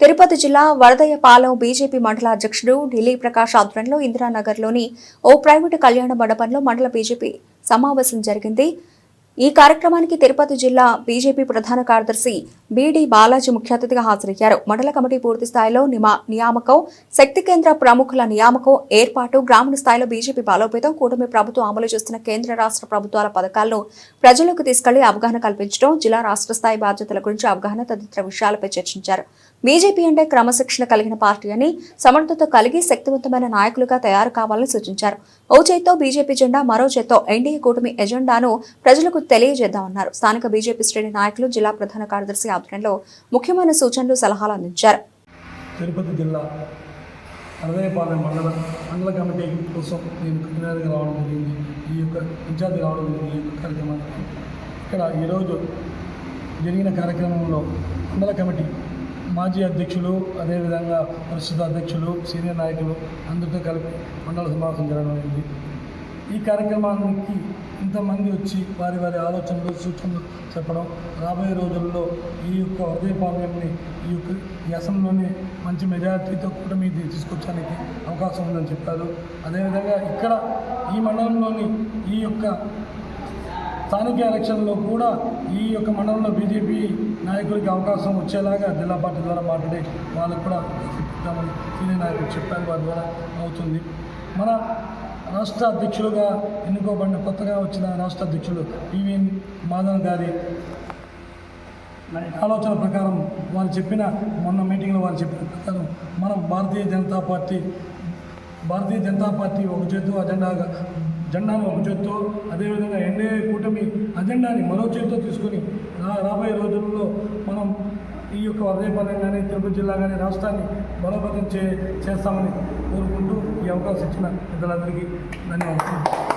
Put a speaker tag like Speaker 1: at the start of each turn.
Speaker 1: తిరుపతి జిల్లా వరదయ్యపాలెం బీజేపీ మండల అధ్యక్షుడు ఢిల్లీ ప్రకాష్ ఆధ్వర్యంలో ఇందిరానగర్లోని ఓ ప్రైవేటు కళ్యాణ మండపంలో మండల బీజేపీ సమావేశం జరిగింది. ఈ కార్యక్రమానికి తిరుపతి జిల్లా బీజేపీ ప్రధాన కార్యదర్శి బీడి బాలాజీ ముఖ్య అతిథిగా హాజరయ్యారు. మండల కమిటీ పూర్తి స్థాయిలో నిమా నియామకం శక్తి కేంద్ర ప్రముఖుల నియామకం ఏర్పాటు గ్రామీణ స్థాయిలో బీజేపీ బలోపేతం కూటమి ప్రభుత్వం అమలు చేస్తున్న కేంద్ర రాష్ట్ర ప్రభుత్వాల పథకాలను ప్రజలకు తీసుకెళ్ళి అవగాహన కల్పించడం జిల్లా రాష్ట్ర స్థాయి బాధ్యతల గురించి అవగాహన తదితర విషయాలపై చర్చించారు. బీజేపీ అంటే క్రమశిక్షణ కలిగిన పార్టీ అని సమర్థత కలిగి శక్తివంతమైన నాయకులుగా తయారు కావాలని సూచించారు. ఓ చేత్తో బీజేపీ జెండా మరో చేత్తో ఎన్డీఏ కూటమి ఎజెండాను ప్రజలకు తెలియజేద్దామన్నారు. స్థానిక బీజేపీ శ్రేణి నాయకులు జిల్లా ప్రధాన కార్యదర్శి ఆధ్వర్యంలో ముఖ్యమైన సూచనలు సలహాలు అందించారు.
Speaker 2: తిరుపతి జిల్లా అరదయపాలెం మండల మండల కమిటీ కోసం నేను కృతజ్ఞతగా రావడం జరిగింది. ఈ యొక్క ఇన్ఛార్జ్ రావడం జరిగింది. ఈ యొక్క కార్యక్రమానికి. ఇక్కడ ఈరోజు జరిగిన కార్యక్రమంలో మండల కమిటీ మాజీ అధ్యక్షులు అదేవిధంగా ప్రస్తుత అధ్యక్షులు సీనియర్ నాయకులు అందరితో కలిపి మండల సమావేశం జరగడం ఈ కార్యక్రమానికి ఇంతమంది వచ్చి వారి వారి ఆలోచనలు సూచనలు చెప్పడం రాబోయే రోజుల్లో ఈ యొక్క హృదయపాలెంని ఈ యొక్క ఈ అసెంబ్లీలోనే మంచి మెజారిటీతో కూడా తీసుకొచ్చడానికి అవకాశం ఉందని చెప్పారు. అదేవిధంగా ఇక్కడ ఈ మండలంలోని ఈ యొక్క స్థానిక ఎలక్షన్లో కూడా ఈ యొక్క మండలంలో బీజేపీ నాయకులకి అవకాశం వచ్చేలాగా జిల్లా పార్టీ ద్వారా మాట్లాడి వాళ్ళకు కూడా ఇద్దామని సీనియర్ నాయకులు చెప్పారు. వారి ద్వారా అవుతుంది. మన రాష్ట్ర అధ్యక్షులుగా ఎన్నుకోబడిన కొత్తగా వచ్చిన రాష్ట్ర అధ్యక్షులు పివిఎన్ మాధవన్ గారి ఆలోచన ప్రకారం వారు చెప్పిన మొన్న మీటింగ్లో వారు చెప్పిన ప్రకారం మనం భారతీయ జనతా పార్టీ భారతీయ జనతా పార్టీ ఒక చేత్తో అజెండాగా జెండాను ఒక చేత్తో అదేవిధంగా ఎన్డీఏ కూటమి అజెండాని మరో చేత్తో తీసుకొని రా రాబోయే రోజుల్లో మనం ఈ యొక్క వర్ధయపాలెం కానీ తిరుపతి జిల్లా కానీ రాష్ట్రాన్ని బలోపేతం చే చేస్తామని కోరుకుంటూ ఈ అవకాశం ఇచ్చిన పెద్దలందరికీ ధన్యవాదాలు.